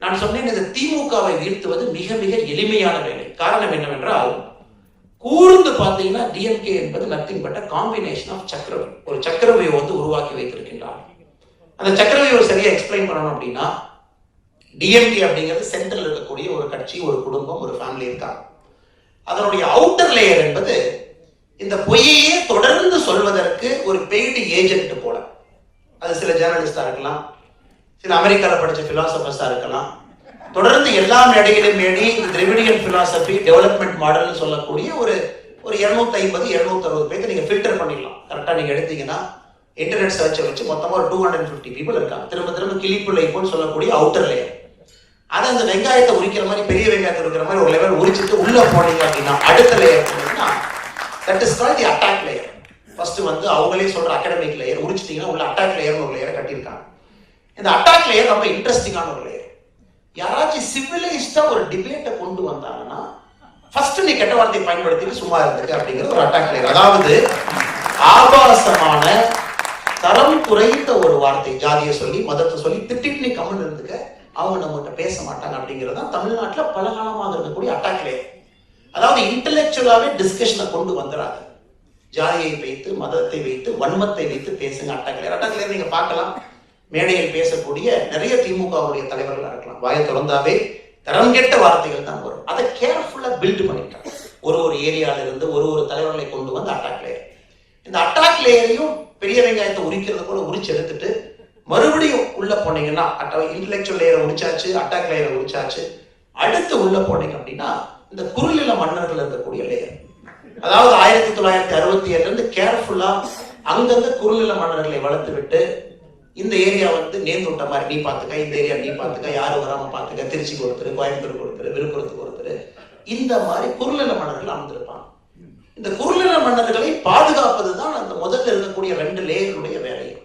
நான் சொன்னேன் இந்த திமுகவை வீழ்த்துவது மிக மிக எளிமையான வேலை. காரணம் என்னவென்றால் கூர்ந்து பார்த்தீங்கன்னா டிஎம்கே என்பது நத்திங் பட்ட காம்பினேஷன் ஆஃப் சக்கரவை ஒரு சக்கரவியை வந்து உருவாக்கி வைத்திருக்கின்றார். அந்த சக்கரவியை சரியா எக்ஸ்பிளைன் பண்ணணும் அப்படின்னா டிஎம்கே அப்படிங்கிறது சென்ட்ரல் இருக்கக்கூடிய ஒரு கட்சி ஒரு குடும்பம் ஒரு ஃபேமிலி இருக்காங்க அதனுடைய அவுட்டர் லேயர் என்பது இந்த பொய்யையே தொடர்ந்து சொல்வதற்கு ஒரு பெய்டு ஏஜென்ட் போல. அது சில ஜேர்னலிஸ்டா இருக்கலாம் சில அமெரிக்காவில் படிச்ச பிலாசபர்ஸா இருக்கலாம். தொடர்ந்து எல்லா மேடையிலும் மேடி இந்த திராவிடியன் பிலாசபி டெவலப்மெண்ட் மாடல்னு சொல்லக்கூடிய ஒரு ஒரு இருநூத்தி ஐம்பது இருநூத்தி அறுபது பேருக்கு நீங்க ஃபில்டர் பண்ணிடலாம். கரெக்டா நீங்க எடுத்தீங்கன்னா இன்டர்நெட் சர்ச்சை வச்சு மொத்தமா ஒரு டூ ஹண்ட்ரட் ஃபிஃப்டி பீப்புள் இருக்காங்க. திரும்ப திரும்ப கிளிப்பு லைஃப்னு சொல்லக்கூடிய அவுட்டர் லேயர் அதை அந்த வெங்காயத்தை உரிக்கிற மாதிரி பெரிய வெங்காயத்தை உரிக்கிற மாதிரி ஒரு லெவல் உரிச்சிட்டு உள்ள போனீங்க அப்படின்னா அடுத்த லேயர் அப்படின்னா that is call the attack layer first வந்து அவங்களே சொல்ற அகாடமிக் லேயர் உரிச்சிட்டீங்கன்னா உள்ள அட்டாக் லேயர்னு ஒரு லேயரை கட்டியிருக்காங்க. இந்த அட்டாக் லேயர் ரொம்ப இன்ட்ரெஸ்டிங்கான ஒரு லேயர் யாராச்சும் சிவிலைஸ்டா ஒரு டிபேட்டை கொண்டு வந்தாங்கன்னா ஃபர்ஸ்ட் நீ கெட்ட வார்த்தையை பயன்படுத்தி சும்மா இருந்துக்க அப்படிங்கிறது ஒரு அட்டாக் லேயர் அதாவது ஆபாசமான தரம் குறைந்த ஒரு வார்த்தை ஜாதியை சொல்லி மதத்தை சொல்லி திட்டிட்டு நீ கம்மன் இருந்துக்க அவங்க நம்மகிட்ட பேச மாட்டாங்க அப்படிங்கிறது தான் தமிழ்நாட்டில் பல காலமாக இருக்கக்கூடிய அட்டாக் லேயர் அதாவது இன்டெலெக்சுவலாகவே டிஸ்கஷனை கொண்டு வந்துடாது ஜாதியை வைத்து மதத்தை வைத்து வன்மத்தை வைத்து பேசுங்க அட்டாக் லேயர் அட்டாக் லேயர் நீங்க பார்க்கலாம். மேடையில் பேசக்கூடிய நிறைய திமுகவுடைய தலைவர்களா இருக்கலாம். வாயை திறந்தாவே தரம் கெட்ட வார்த்தைகள் தான் வரும். அதை கேர்ஃபுல்லாக பில்ட் பண்ணிட்டாங்க ஒரு ஒரு ஏரியால இருந்து ஒரு ஒரு தலைவர்களை கொண்டு வந்து அட்டாக் லேயர் இந்த அட்டாக் லேயரையும் பெரிய வெங்காயத்தை உரிக்கிறது போல உரிச்சு எடுத்துட்டு மறுபடியும் உள்ள போனீங்கன்னா இன்டெலெக்சுவல் லேயரை உரிச்சாச்சு அட்டாக் லேயரை உரிச்சாச்சு. அடுத்து உள்ள போனீங்க அப்படின்னா இந்த குறுநில மன்னர்கள் இருக்கக்கூடிய லேயர் அதாவது ஆயிரத்தி தொள்ளாயிரத்தி அறுபத்தி ஏழுல இருந்து கேர்ஃபுல்லா அங்கங்க குறுநில மன்னர்களை வளர்த்து விட்டு இந்த ஏரியா வந்து நேர்ந்துட்ட மாதிரி நீ பாத்துக்க இந்த ஏரியா நீ பாத்துக்க யாரும் வராம பாத்துக்க திருச்சிக்கு ஒருத்தர் கோயம்புத்தூருக்கு ஒருத்தர் விழுப்புரத்துக்கு ஒருத்தர். இந்த மாதிரி குறுநில மன்னர்கள் அமர்ந்திருப்பாங்க. இந்த குறுநில மன்னர்களை பாதுகாப்பது தான் அந்த முதல்ல இருக்கக்கூடிய ரெண்டு லேயருடைய வேலையும்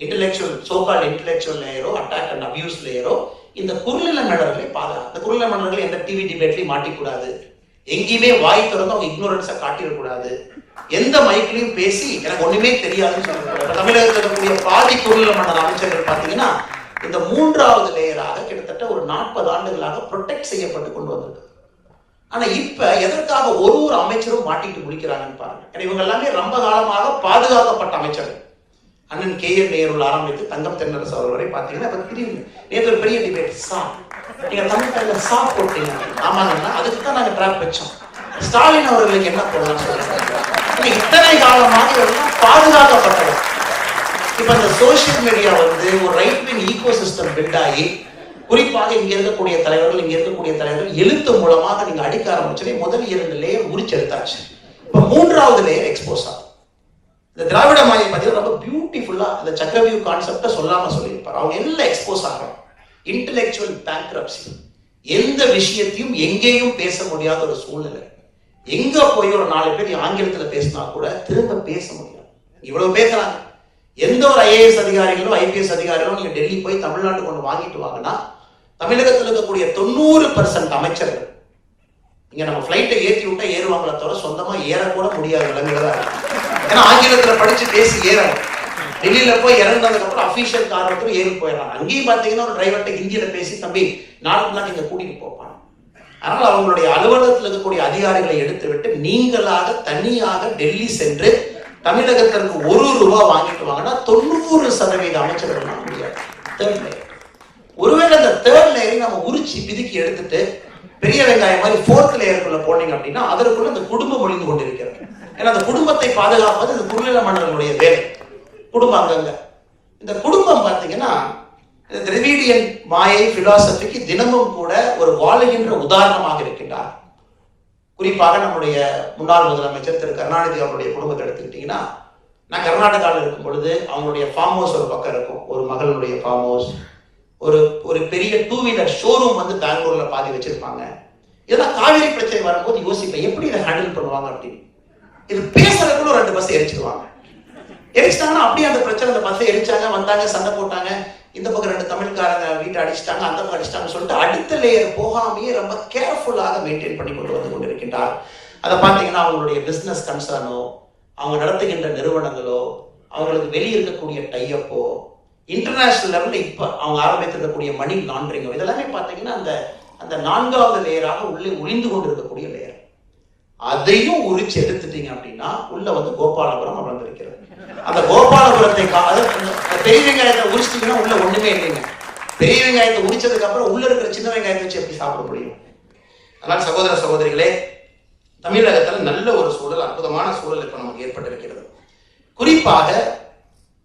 இன்டெலெக்சுவல் சோகால் இன்டெலெக்சுவல் லேயரோ அட்டாக் அண்ட் அபியூஸ் லேயரோ இந்த குறுநில மன்னர்களை பாதுகாப்பு குறுநில மன்னர்கள் எந்த டிவி டிபேட்லையும் மாட்டிக்கூடாது. எங்கேயுமே வாய் திறந்து அவங்க இக்னோரன்ஸை காட்டிடக்கூடாது. எந்த மைக்கிலையும் பேசி எனக்கு ஒண்ணுமே தெரியாதுன்னு சொல்லக்கூடாது தமிழகத்தில் இருக்கக்கூடிய பாதி பொருள் மன்னர் அமைச்சர்கள் பார்த்தீங்கன்னா இந்த மூன்றாவது லேயராக கிட்டத்தட்ட ஒரு நாற்பது ஆண்டுகளாக ப்ரொடெக்ட் செய்யப்பட்டு கொண்டு வந்திருக்கு. ஆனா இப்ப எதற்காக ஒரு ஒரு அமைச்சரும் மாட்டிட்டு முடிக்கிறாங்கன்னு பாருங்க. ஏன்னா இவங்க எல்லாமே ரொம்ப காலமாக பாதுகாக்கப்பட்ட அமைச்சர்கள். அண்ணன் கே என் நேருள் ஆரம்பித்து தங்கம் தென்னரசு அவர் வரை பார்த்தீங்கன்னா நேற்று ஒரு பெரிய டிபேட் சா நீங்க தமிழ் தலைவர் சா போட்டீங்க. ஆமாங்கன்னா அதுக்கு தான் நாங்க ட்ராப் வச்சோம். ஸ்டாலின் அவர்களுக்கு என்ன போடலாம் சொல்றாங்க இத்தனை காலமாக இவர்கள் பாதுகாக்கப்பட்டவர். இப்ப இந்த சோசியல் மீடியா வந்து ஒரு right wing ecosystem build ஆகி குறிப்பாக இங்க இருக்கக்கூடிய தலைவர்கள் இங்க இருக்கக்கூடிய தலைவர்கள் எழுத்து மூலமாக நீங்க அடிக்க ஆரம்பிச்சதே முதல் இரண்டு லேயர் உரிச்செடுத்தாச்சு. இப்ப மூன்றாவது லேயர் எக்ஸ்போஸ் ஆகும் இந்த திராவிட மாயை பார்த்தீங்கன்னா ரொம்ப பியூட்டிஃபுல்லா இந்த சக்கரவியூ கான்செப்டை சொல்லாம சொல்லியிருப்பார். அவங்க எல்லாம் எக்ஸ்போஸ் ஆகிறோம் இன்டலெக்சுவல் பேங்க்ரப்சி எந்த விஷயத்தையும் எங்கேயும் பேச முடியாத ஒரு சூழ்நிலை. எங்க போய் ஒரு நாலு பேர் ஆங்கிலத்துல பேசினா கூட திரும்ப பேச முடியாது. இவ்வளவு பேசுறாங்க. எந்த ஒரு ஐஏஎஸ் அதிகாரிகளோ ஐபிஎஸ் அதிகாரிகளோ நீங்க டெல்லி போய் தமிழ்நாட்டு கொண்டு வாங்கிட்டு வாங்கன்னா தமிழகத்தில் இருக்கக்கூடிய தொண்ணூறு பர்சன்ட் அமைச்சர்கள் இங்க நம்ம ஃபிளைட்டை ஏற்றி விட்டா ஏறுவாங்களே தவிர சொந்தமா ஏறக்கூட முடியாது நிலைமையில ஏன்னா ஆங்கிலத்துல படிச்சு பேசி ஏறாங்க டெல்லியில போய் இறங்கினதுக்கு அஃபீஷியல் கார் ஒருத்தர் ஏறி போயிடறாங்க அங்கேயும் பாத்தீங்கன்னா ஒரு டிரைவர்கிட்ட ஹிந்தியில பேசி தம்பி நாட்டுலாம் நீங்க கூட்டிட்டு போப்பாங்க அதனால அவங்களுடைய அலுவலகத்தில் இருக்கக்கூடிய அதிகாரிகளை எடுத்து விட்டு நீங்களாக தனியாக டெல்லி சென்று தமிழகத்திற்கு ஒரு ரூபா வாங்கிட்டு வாங்கன்னா தொண்ணூறு சதவீத அமைச்சர்கள் முடியாது. தேர்ட் லேயர் ஒருவேளை அந்த தேர்ட் லேயரை நம்ம உரிச்சு பிதுக்கி எடுத்துட்டு பெரிய வெங்காயம் மாதிரி ஃபோர்த் லேயருக்குள்ள போனீங்க அப்படின்னா அதற்குள்ள அந்த குடும்பம் ஒளிந்து கொண்டிருக்கிறது. ஏன்னா அந்த குடும்பத்தை பாதுகாப்பது இந்த குறுநில மன்னர்களுடைய வேலை. குடும்பம் அங்கங்க இந்த குடும்பம் பார்த்தீங்கன்னா இந்த திராவிடியன் மாயை பிலாசபிக்கு தினமும் கூட ஒரு வாழுகின்ற உதாரணமாக இருக்கின்றார். குறிப்பாக நம்முடைய முன்னாள் முதலமைச்சர் திரு கருணாநிதி அவருடைய குடும்பத்தை எடுத்துக்கிட்டீங்கன்னா நான் கர்நாடகாவில் இருக்கும் பொழுது அவங்களுடைய ஃபார்ம் ஹவுஸ் ஒரு பக்கம் இருக்கும். ஒரு மகளுடைய ஃபார்ம் ஹவுஸ் ஒரு ஒரு பெரிய டூ வீலர் ஷோரூம் வந்து பெங்களூர்ல பாதி வச்சிருப்பாங்க. இதெல்லாம் காவிரி பிரச்சனை வரும்போது யோசிப்பேன் எப்படி இதை ஹேண்டில் பண்ணுவாங்க அப்படின்னு. இது பேசுறதுக்குள்ள ரெண்டு பஸ் எரிச்சிடுவாங்க எரிச்சிட்டாங்கன்னா அப்படியே அந்த பிரச்சனை அந்த பஸ்ஸை எரிச்சாங்க வந்தாங்க சண்டை போட்டாங்க. இந்த பக்கம் ரெண்டு தமிழ்காரங்க வீட்டை அடிச்சிட்டாங்க அந்த பக்கம் அடிச்சிட்டாங்கன்னு சொல்லிட்டு அடுத்த லேயர் போகாமையே ரொம்ப கேர்ஃபுல்லாக மெயின்டைன் பண்ணி கொண்டு வந்து கொண்டிருக்கின்றார். அதை பார்த்தீங்கன்னா அவங்களுடைய பிஸ்னஸ் கன்சர்னோ அவங்க நடத்துகின்ற நிறுவனங்களோ அவங்களுக்கு வெளியே இருக்கக்கூடிய டையப்போ இன்டர்நேஷனல் லெவலில் இப்போ அவங்க ஆரம்பித்திருக்கக்கூடிய மணி லாண்டரிங் இதெல்லாமே பார்த்தீங்கன்னா அந்த அந்த நான்காவது லேயராக உள்ளே ஒளிந்து கொண்டு இருக்கக்கூடிய லேயர் அதையும் உரிச்சு எடுத்துட்டீங்க அப்படின்னா உள்ள வந்து கோபாலபுரம் அமர்ந்திருக்கிறது. அந்த கோபாலபுரத்தை பெரிய வெங்காயத்தை உரிச்சிட்டீங்கன்னா உள்ள ஒண்ணுமே இல்லைங்க. பெரிய வெங்காயத்தை உரிச்சதுக்கு அப்புறம் உள்ள இருக்கிற சின்ன வெங்காயத்தை வச்சு எப்படி சாப்பிட முடியும்? அதனால் சகோதர சகோதரிகளே தமிழகத்துல நல்ல ஒரு சூழல் அற்புதமான சூழல் இப்ப நமக்கு ஏற்பட்டிருக்கிறது. குறிப்பாக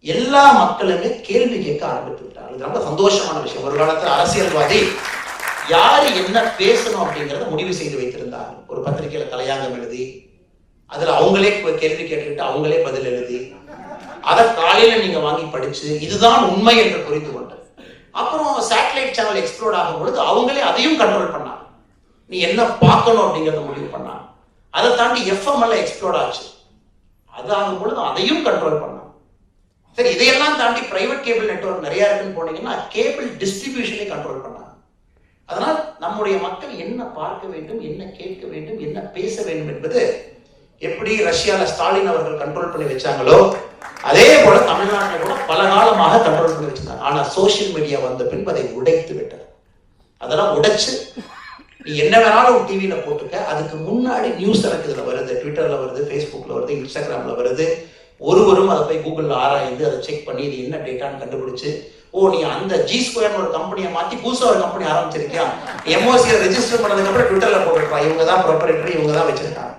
எல்லா மக்களுமே கேள்வி கேட்க ஆரம்பித்து விட்டார்கள். இது ரொம்ப சந்தோஷமான விஷயம். ஒரு காலத்துல அரசியல்வாதி யாரு என்ன பேசணும் அப்படிங்கறத முடிவு செய்து வைத்திருந்தார். ஒரு பத்திரிகையில தலையாங்கம் எழுதி அதுல அவங்களே கேள்வி கேட்டுக்கிட்டு அவங்களே பதில் எழுதி அதை காலையில நீங்க வாங்கி படிச்சு இதுதான் உண்மை என்று புரிந்து கொண்டு அப்புறம் சேட்டலைட் சேனல் எக்ஸ்ப்ளோர்ட் ஆகும் பொழுது அவங்களே அதையும் கண்ட்ரோல் பண்ணாங்க. நீ என்ன பார்க்கணும் அப்படிங்கறத முடிவு பண்ணாங்க. அதை தாண்டி எஃப்எம் எல்லாம் எக்ஸ்ப்ளோர்ட் ஆச்சு. அது ஆகும் பொழுது அதையும் கண்ட்ரோல் பண்ணாங்க. சரி இதையெல்லாம் தாண்டி பிரைவேட் கேபிள் நெட்வொர்க் நிறைய இருக்குன்னு போனீங்கன்னா கேபிள் டிஸ்ட்ரிபியூஷனை கண்ட்ரோல் பண்ணாங்க. அதனால் நம்முடைய மக்கள் என்ன பார்க்க வேண்டும் என்ன கேட்க வேண்டும் என்ன பேச வேண்டும் என்பது எப்படி ரஷ்யால ஸ்டாலின் அவர்கள் கண்ட்ரோல் பண்ணி வச்சாங்களோ அதே போல தமிழ்நாட்டில் கூட பல காலமாக கண்ட்ரோல் பண்ணி வச்சிருந்தாங்க. ஆனா சோஷியல் மீடியா வந்த பின்பு அதை உடைத்து விட்டது. அதெல்லாம் உடைச்சு நீ என்ன வேணாலும் டிவியில போட்டுக்க. அதுக்கு முன்னாடி நியூஸ் எனக்கு இதுல வருது. ட்விட்டர்ல வருது ஃபேஸ்புக்ல வருது இன்ஸ்டாகிராம்ல வருது. ஒருவரும் அதை போய் கூகுள்ல ஆராய்ந்து அதை செக் பண்ணி இது என்ன டேட்டான்னு கண்டுபிடிச்சு ஓ நீ அந்த ஜி ஸ்கொயர்னு ஒரு கம்பெனியை மாத்தி புதுசா ஒரு கம்பெனி ஆரம்பிச்சிருக்கியா? எம்ஓசியை ரெஜிஸ்டர் பண்ணதுக்கு அப்புறம் ட்விட்டர்ல இவங்க தான் ப்ரொப்பரேட்டர் இவங்க தான் வச்சிருக்காங்க.